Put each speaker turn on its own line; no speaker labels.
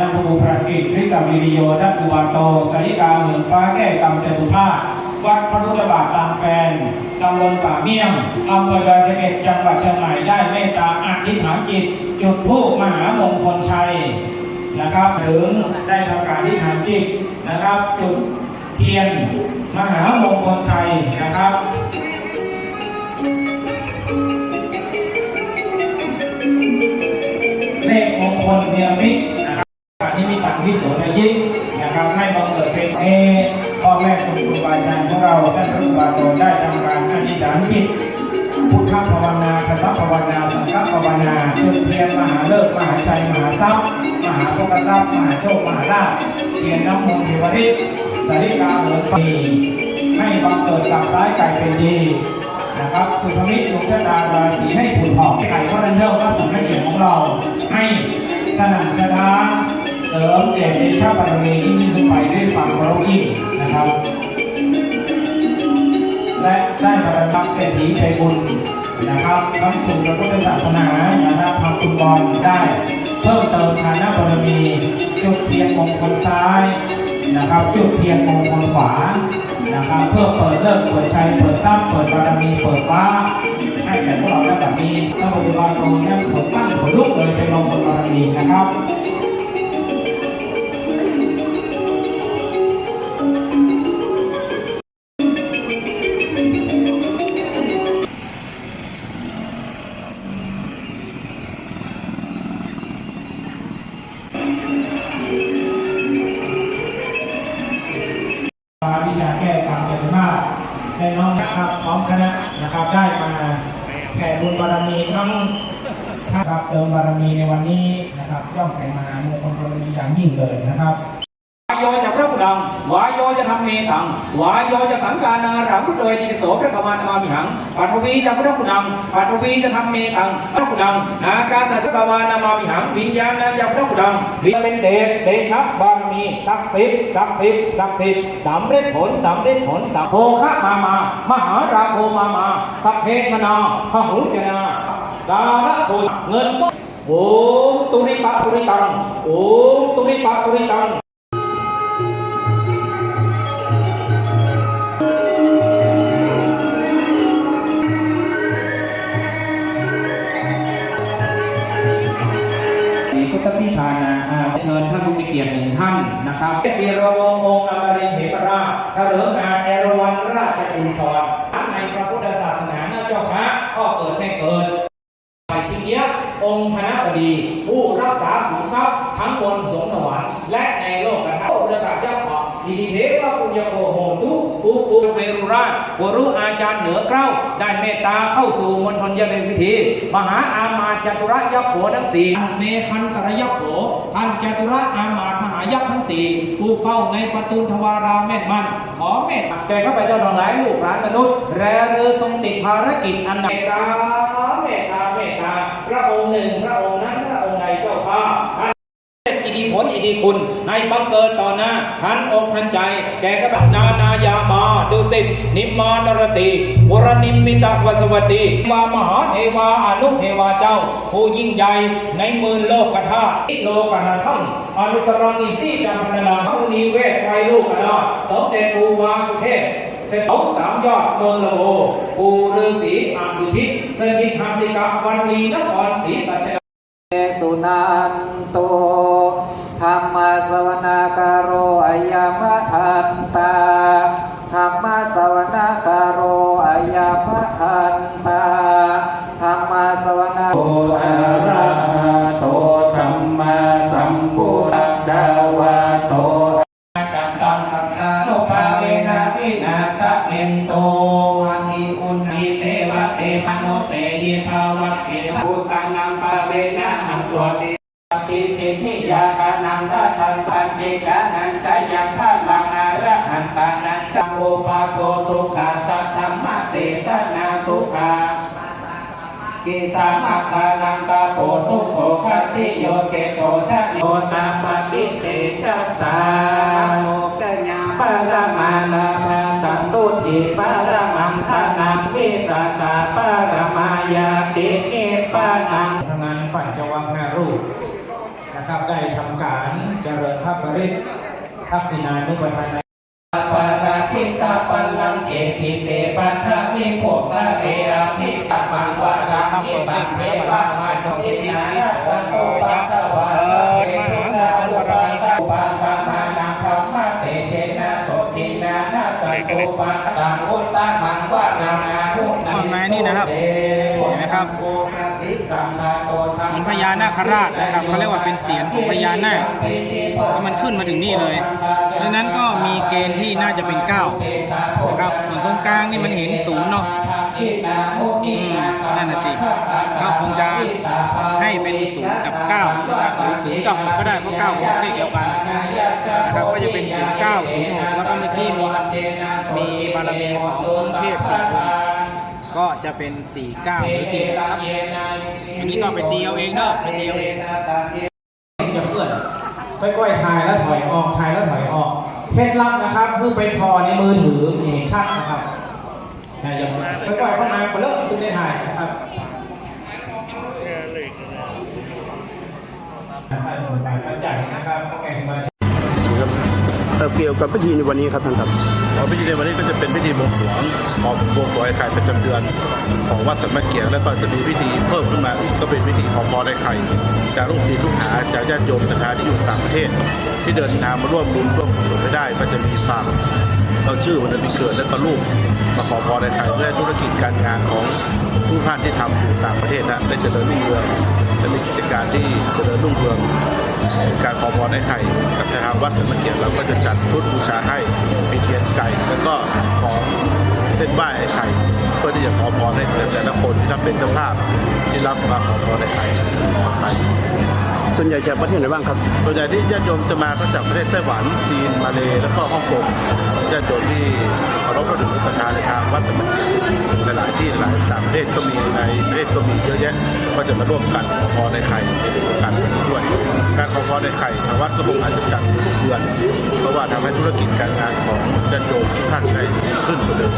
นักบูพระกิจทริกรรมวิริโยนักกุวาโตสริกาเหมือนฟ้าแก้กรรมจตุธาตุวัดพระพุทธบาทตามแฟนตำบลป่าเมี่ยงอำเภอดอยสะเก็ดจังหวัดเชียงใหม่ได้เมตตาอธิษฐานจิต จุดธูปมหามงคลชัยนะครับถึงได้ทำการอธิษฐานจิตนะครับ จุดเทียนมหามงคลชัยนะครับเลขมงคลเนียมิตร ยิกนะครับให้บังเกิดเป็นเอพ่อแม่คุณครูบาอาจารย์ของเราท่านครูบาอาจารได้ทำการอธิษฐานจิตพุทธภาวนาธรรมภาวนาสังฆภาวนาจุดเทียนมหาเลิกมหาชัยมหาทรัพย์ มหาภคทรัพย์มหาโชคมหาลาภเทียนน้ำมนต์เทวฤทธิ์สาริกาเหมือนปีให้บังเกิดกลับร้ายกลายเป็นดีนะครับสุภมิตรดวงชะตาราศีให้ผุนหอกไข่วัดเทิงวัดสังเกตของเราให้สนั่นสะท้าน ริมเดชเดชะบารมียิ่งยิ่งขึ้นไปด้วยความเคารพยิ่งนะครับ และได้บารมีเศรษฐีใจบุญนะครับทั้งสู่พระพุทธศาสนานะครับทำคุณบอลได้ เพิ่มเติมฐานะบารมีจุดเทียนมงคลซ้ายนะครับจุดเทียนมงคลขวานะครับเพื่อเปิดเลิกเปิดชัยเปิดทรัพย์เปิดบารมีเปิดฟ้าให้แก่พวกเราได้แบบนี้ถ้าปฏิบัติตรงนี้ผลตั้งผลลุกเลยเป็นมงคลบารมีนะครับ น้องนะครับพร้อมคณะนะครับได้มาแผ่บุญบารมีทั้งครับเติมบารมีในวันนี้นะครับย่อมเป็นมหามงคลบารมีอย่างยิ่งเลยนะครับ โยจะพระบุดังวายโยจะทำเมตังวายโยจะสังการนารังพุทโดยติโสพระกมานมามิหังปัทวีจะพระบุดังปัทวีจะทำเมตังพระบุดังอากาสัตกวานามามิหังวิญญาณจะพระบุดังวิญญาณเป็นเดชเดชะบารมีศักดิ์สิทธิ์ศักดิ์สิทธิ์ศักดิ์สิทธิ์สำเร็จผลสำเร็จผลสัพโภคะมามามหาราโภมามาสัพเพชนาพหุจนาดาระโภเงินก็โอมตุริปะตุริตังโอมตุริปะตุริตัง ท่านนะครับเปียรวงองค์อมรินทร์เหตราชเถลิงงาเอรวัณราชกุญชรในพระพุทธศาสนาเจ้าคะก็เกิดไม่เกิดฝ่ายชิงเนี้ยองค์คณะบดี ผู้รักษาขุมทรัพย์ทั้งบนสวงสวรรค์และในโลกกันทั้งโลกยักษ์ขอดีดีเทวะปุญญโกโหตุปุปุเวรุราชวรุอาจารย์เหนือเกล้าได้เมตตาเข้าสู่มณฑลยาเนพิธี มหาอาม จตุระยักษ์โขทั้งสี่เมคันตระยักษ์โขท่านจตุระอามาตย์มหายักษ์ทั้งสี่ผู้เฝ้าในประตูทวาราแม่นมันขอเมตตาแก่ข้าพเจ้าทั้งหลายลูกหลานมนุษย์แรเรือทรงติดภารกิจอันใดเมตตาเมตตาเมตตาพระองค์หนึ่งพระองค์นั้นพระองค์ใดเจ้าข้า อิท ธิผลอิทธิคุณ ให้บังเกิดต่อหน้าทันอกทันใจ แก่ข้านานายามาดุสิตนิมมานรติวรนิมมิตวสวัสดีวามหาเทวาอนุเทวาเจ้า ผู้ยิ่งใหญ่ในหมื่นโลกกธาตุโลกนาทั้งอนุตรังอิสีจำพันลังมุนีเวทไตรลูกอนาสมเด็จปูวาสุเทพเสร็จเอาสามยอดเมืองละโอปูฤาษีอาดุชิตสถิตหัสิกาวันลีนครศรีสัชนา
สุนันโต ธรรมสวนาการโรอายามะทันตาธรรมสวนาการโรอายามะทันตาธรรมสวนาโตอะระหะโตสัมมาสัมพุทธวะโต
กัปตังสังฆาโนภาเวนะวินาสะเมนโตวันอิอุณหิเตวะเตมโนเสยิภาวะเกภูตังนังปะเวนะหังตัวเต ยาคานังทัตังปัจเจกานันจยังพลังอาระหันตานันจังโอภาโกสุขาสัตธรรมเตสนาสุขากิสามัคคานังตาโปสุโขคัสสิโยเกโตชะโยตาปฏิเตจัสสาโมกัญญาปะระมาลาภาสันตุติปะระมังทานังวิสาสาปะระมายาติเนปะนังทำงานฝ่ายจวังห้ารูป นะครับได้ทำการานเจริญพระปริศทักษิณานุปทาน
ปาราชิตาปัลลังเกสีเสปัทธามิโภคาเรอาภิสัมมังวารามิปังเทวะมันโตินาสันโตปัตตวาเอตุนาลุปาสัปาสัมมานังธรรมะเตเชนะโสตินานาสันโตปัตตังอุตตมังวานานาหุนั
ต้นไม้นี่นะครับเห็นไหมครับ เหมือนพญานาคราชนะครับเขาเรียกว่าเป็นเสียงของพญานาคแล้วมันขึ้นมาถึงนี่เลยดังนั้นก็มีเกณฑ์ที่น่าจะเป็น9นะครับส่วนตรงกลางนี่มันเห็นศูนย์เนาะอืมนั่นน่ะสิก็คงจะให้เป็นศูนย์กับ9นะครับหรือศูนย์กับ6ก็ได้เพราะ9กับ6เลขเดียวกันนะครับก็จะเป็นศูนย์เก้าศูนย์หกแล้วก็เมื่อกี้มีมีบารมีขององค์เทพสี่องค์ ก็จะเป็น 49 หรือ4ครับ อันนี้ก็ไปตีเอาเองเนอะไปตีเอาเอง
จะเคลื่อนค่อยๆถ่ายแล้วถอยออกถ่ายแล้วถอยออกเคล็ดลับนะครับคือเป็นพอในมือถือเห็นชัดนะครับอย่าค่อยๆเข้ามาเริ่มขึ้นได้ถ่ายนะครับเข้าใจนะครับเข้าใจมา
ครับ เกี่ยวกับพิธีในวันนี้ครับท่านครับ
อ๋อพิธีในวันนี้ก็จะเป็นพิธีบวงสรวงของบวงสรวงไอ้ไข่ประจำเดือน ของวัดสัมมาเกียงแล้วก็จะมีพิธีเพิ่มขึ้นมาอีกก็เป็นพิธีขอพรไอ้ไข่จากลูกศิษย์ลูกหาจากญาติโยมศรัทธาที่อยู่ต่างประเทศ ที่เดินทางมาร่วมบุญร่วมกุศลไม่ได้ ก็จะมีฝากเราชื่อวันเดือนปีเกิดและก็ลูกมาขอพรไอ้ไข่เพื่อธุรกิจการงานของผู้ท่านที่ทำอยู่ต่างประเทศนะได้เจริญรุ่งเรือง จการที่เจริญรุ่งเรืองการขอพรในไข่กับทางวัดสมเกียรติเราก็จะจัดชุดบูชาให้มีเทียนไก่แล้วก็ของเส้นไหว้ไอ้ไข่เพื่อที่จะขอพรให้แต่ละคนที่รับเป็นเจ้าภาพที่รับมาขอพรไอ้ไข่ไป
ส่วนใหญ่จากประเทศไหนบ้างครับ
ส่วนใหญ่ที่ญาติโยมจะมาก็จากประเทศไต้หวันจีนมาเลแล้วก็ฮ่องกงญาติโยมที่เคารพและถึงศรัทธาในทางวัดสัมมาเกียรติหลายที่หลายต่างประเทศก็มีในประเทศก็มีเยอะแยะก็จะมาร่วมกันขอพรในไข่ในเรื่องการด้วยการขอพรในไข่ทางวัดก็คงอาจจะจัดทุกเดือน เพราะว่าทำให้ธุรกิจการงานของญาติโยมทุกท่านได้ดีขึ้นกว่าเดิม